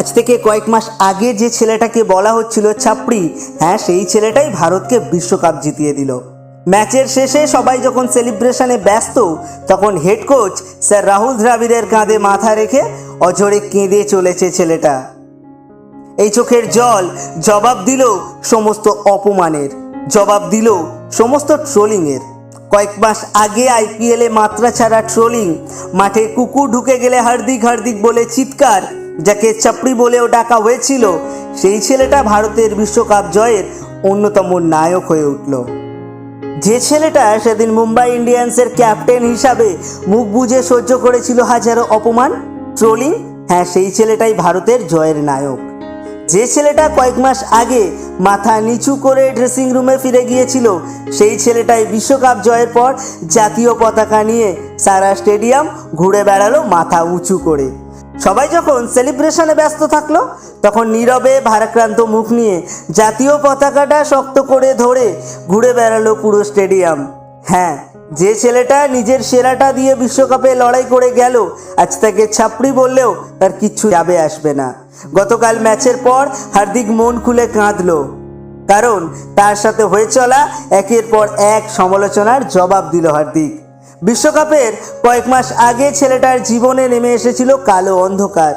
আজ থেকে কয়েক মাস আগে যে ছেলেটাকে বলা হচ্ছিল ছাপড়ি হ্যাঁ সেই ছেলেটাই ভারতকে বিশ্বকাপ জিতিয়ে দিল। ম্যাচের শেষে সবাই যখন সেলিব্রেশনে ব্যস্ত, তখন হেড কোচ স্যার রাহুল দ্রাবিড়ের কাঁধে মাথা রেখে অঝরে কেঁদে চলেছে ছেলেটা। এই চোখের জল জবাব দিল সমস্ত অপমানের, জবাব দিল সমস্ত ট্রোলিংয়ের। কয়েক মাস আগে আইপিএলে মাত্রা ছাড়া ট্রোলিং, মাঠে কুকুর ঢুকে গেলে হার্দিক হার্দিক বলে চিৎকার যাকে চাপড়ি বলেও ডাকা হয়েছিল, সেই ছেলেটা ভারতের বিশ্বকাপ জয়ের অন্যতম নায়ক হয়ে উঠল। যে ছেলেটা সেদিন মুম্বাই ইন্ডিয়ান্সের ক্যাপ্টেন হিসাবে মুখ বুজে সহ্য করেছিল হাজারো অপমান, ট্রোলিং হ্যাঁ সেই ছেলেটাই ভারতের জয়ের নায়ক। যে ছেলেটা কয়েক মাস আগে মাথা নিচু করে ড্রেসিং রুমে ফিরে গিয়েছিল, সেই ছেলেটাই বিশ্বকাপ জয়ের পর জাতীয় পতাকা নিয়ে সারা স্টেডিয়াম ঘুরে বেড়ালো মাথা উঁচু করে। সবাই যখন সেলিব্রেশনে ব্যস্ত থাকল, তখন নীরবে ভারাক্রান্ত মুখ নিয়ে জাতীয় পতাকাটা শক্ত করে ধরে ঘুরে বেড়ালো পুরো স্টেডিয়াম হ্যাঁ যে ছেলেটা নিজের সেরাটা দিয়ে বিশ্বকাপে লড়াই করে গেল, আজ তাকে ছাপড়ি বললেও তার কিচ্ছু যাবে আসবে না। গতকাল ম্যাচের পর হার্দিক মন খুলে কাঁদলো। কারণ তার সাথে হয়ে চলা একের পর এক সমালোচনার জবাব দিল হার্দিক। বিশ্বকাপের কয়েক মাস আগে ছেলেটার জীবনে নেমে এসেছিল কালো অন্ধকার।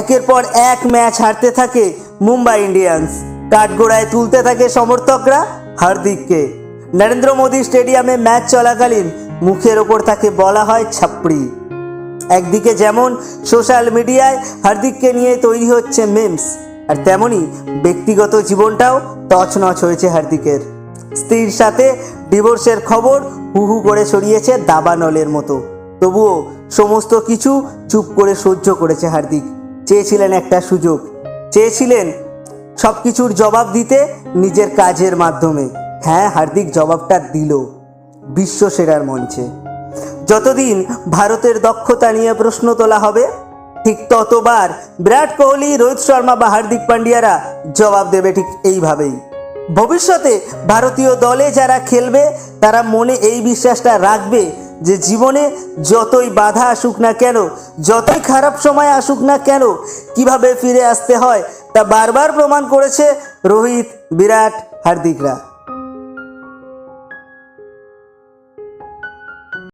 একের পর এক ম্যাচ হারতে থাকে মুম্বাই ইন্ডিয়ান্স। কাঠগোড়ায় তুলতে থাকে সমর্থকরা হার্দিককে। নরেন্দ্র মোদী স্টেডিয়ামে ম্যাচ চলাকালীন মুখের ওপর তাকে বলা হয় ছাপড়ি। একদিকে যেমন সোশ্যাল মিডিয়ায় হার্দিককে নিয়ে তৈরি হচ্ছে মেমস, আর তেমনি ব্যক্তিগত জীবনটাও তছনছ হয়েছে হার্দিকের। স্ত্রীর সাথে ডিভোর্সের খবর হু হু করে ছড়িয়েছে দাবানলের মতো। তবুও সমস্ত কিছু চুপ করে সহ্য করেছে হার্দিক। চেয়েছিলেন একটা সুযোগ। চেয়েছিলেন সব কিছুর জবাব দিতে নিজের কাজের মাধ্যমে। হ্যাঁ হার্দিক জবাবটা দিল বিশ্ব সেরার মঞ্চে। যতদিন ভারতের দক্ষতা নিয়ে প্রশ্ন তোলা হবে, ঠিক ততবার বিরাট কোহলি, রোহিত শর্মা বা হার্দিক পান্ডিয়ারা জবাব দেবে ঠিক এইভাবেই। ভবিষ্যতে ভারতীয় দলে যারা খেলবে তারা মনে এই বিশ্বাসটা রাখবে যে জীবনে যতই বাধা আসুক না কেন, যতই খারাপ সময় আসুক না কেন, কীভাবে ফিরে আসতে হয় তা বারবার প্রমাণ করেছে রোহিত, বিরাট, হার্দিকরা।